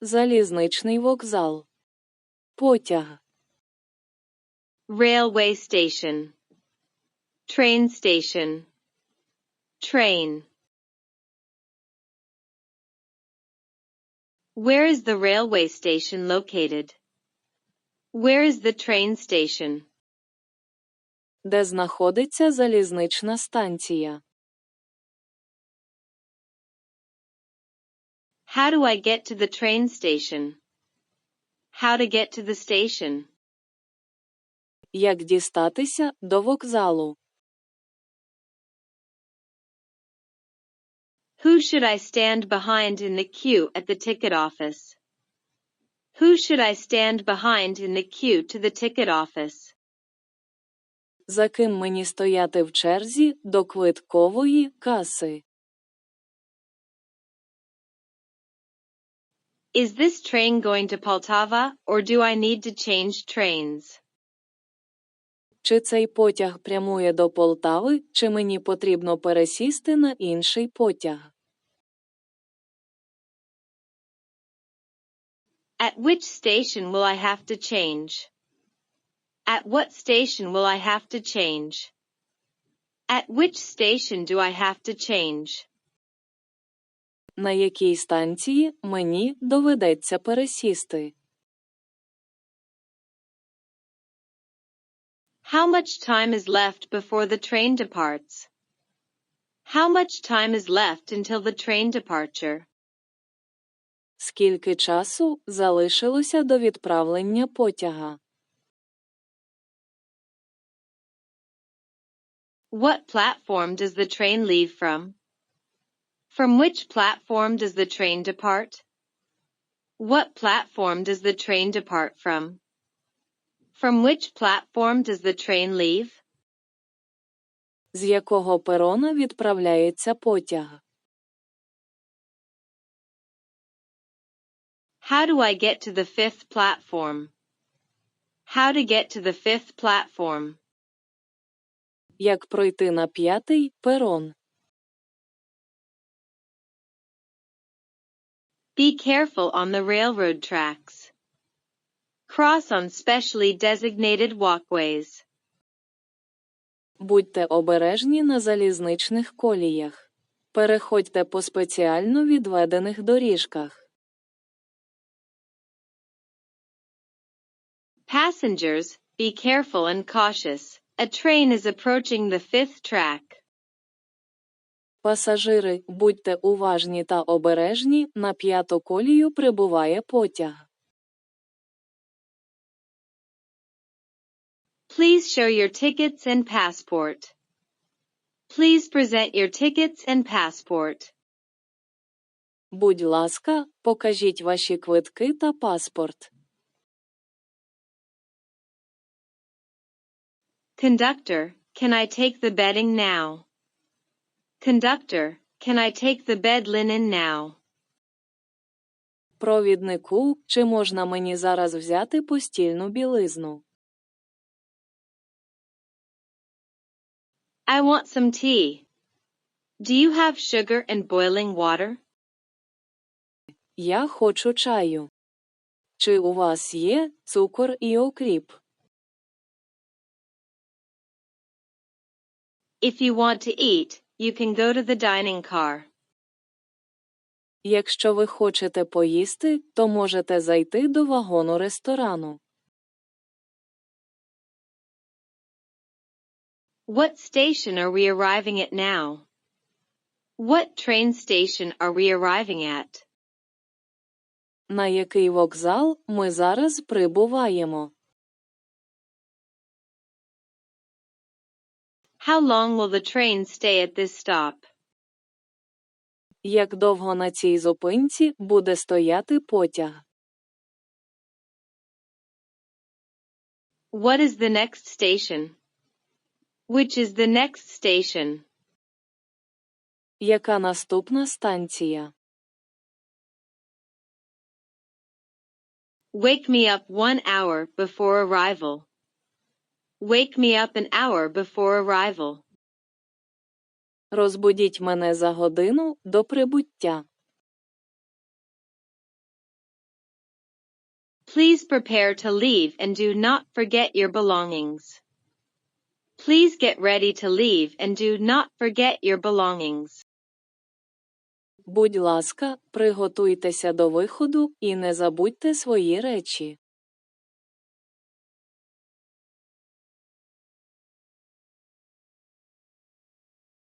залізничний вокзал. Потяг. railway station, train station, train. Where is the railway station located? Where is the train station? Де знаходиться залізнична станція? How do I get to the train station? How to get to the station? Як дістатися до вокзалу? Who should I stand behind in the queue at the ticket office? Who should I stand behind in the queue to the ticket office? За ким мені стояти в черзі до квиткової каси? Is this train going to Poltava or do I need to change trains? Чи цей потяг прямує до Полтави, чи мені потрібно пересісти на інший потяг? At which station will I have to change? At what station will I have to change? At which station do I have to change? На якій станції мені доведеться пересісти? How much time is left before the train departs? How much time is left until the train departure? Скільки часу залишилося до відправлення потяга? What platform does the train leave from? From which platform does the train depart? What platform does the train depart from? From which platform does the train leave? З якого перона відправляється потяг? How do I get to the fifth platform? How to get to the fifth platform? Як пройти на п'ятий перон? Be careful on the railroad tracks. Cross on specially designated walkways. Будьте обережні на залізничних коліях. Переходьте по спеціально відведених доріжках. Passengers, be careful and cautious. A train is approaching the fifth track. Пасажири, будьте уважні та обережні, на п'яту колію прибуває потяг. Please show your tickets and passport. Please present your tickets and passport. Будь ласка, покажіть ваші квитки та паспорт. Conductor, can I take the bedding now? Conductor, can I take the bed linen now? Провіднику, чи можна мені зараз взяти постільну білизну? I want some tea. Do you have sugar and boiling water? Я хочу чаю. Чи у вас є цукор і окріп? If you want to eat, you can go to the dining car. Якщо ви хочете поїсти, то можете зайти до вагону ресторану. What station are we arriving at now? What train station are we arriving at? На який вокзал ми зараз прибуваємо? How long will the train stay at this stop? Як довго на цій зупинці буде стояти потяг? What is the next station? Which is the next station? Яка наступна станція? Wake me up one hour before arrival. Wake me up an hour before arrival. Розбудіть мене за годину до прибуття. Please prepare to leave and do not forget your belongings. Please get ready to leave and do not forget your belongings. Будь ласка, приготуйтеся до виходу і не забудьте свої речі.